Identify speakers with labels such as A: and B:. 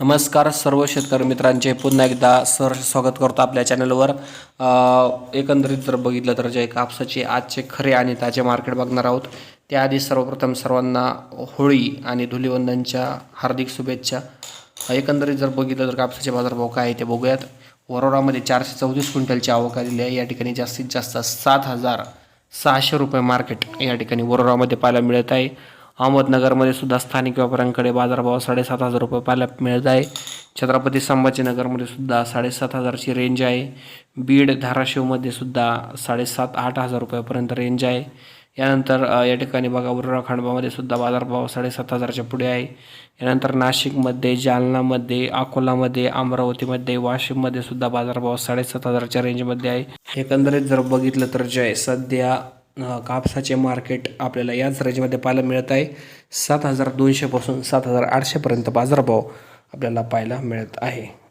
A: नमस्कार सर्व शेतकरी मित्रांचे. पुन्हा एकदा सर स्वागत करतो आपल्या चॅनलवर. एकंदरीत जर बघितलं तर जे कापसाचे आजचे खरे आणि ताजे मार्केट बघणार आहोत त्याआधी सर्वप्रथम सर्वांना होळी आणि धुलीवंदनच्या हार्दिक शुभेच्छा. एकंदरीत जर बघितलं तर कापसाचे बाजारभाव काय आहे ते बघूयात. वरोरामध्ये चारशे चौतीस क्विंटलची आवक आलेली आहे. या ठिकाणी जास्तीत जास्त सात हजार सहाशे रुपये मार्केट या ठिकाणी वरोरामध्ये पाहायला मिळत आहे. अहमदनगरमध्ये सुद्धा स्थानिक व्यापाऱ्यांकडे बाजारभाव साडेसात हजार रुपये पाहायला मिळत आहे. छत्रपती संभाजीनगरमध्ये सुद्धा साडेसात हजारची रेंज आहे. बीड धाराशिवमध्ये सुद्धा साडेसात आठ हजार रुपयापर्यंत रेंज आहे. यानंतर या ठिकाणी बघा उर्रा खांडबामध्ये सुद्धा बाजारभाव साडेसात हजारच्या पुढे आहे. यानंतर नाशिकमध्ये जालनामध्ये अकोलामध्ये अमरावतीमध्ये वाशिममध्ये सुद्धा बाजारभाव साडेसात हजारच्या रेंजमध्ये आहे. एकंदरीत जर बघितलं तर जे आहे सध्या कापसाचे मार्केट आपल्याला याच रेंजमध्ये पाहायला मिळत आहे. सात हजार दोनशेपासून सात हजार आठशेपर्यंत बाजारभाव आपल्याला पाहायला मिळत आहे.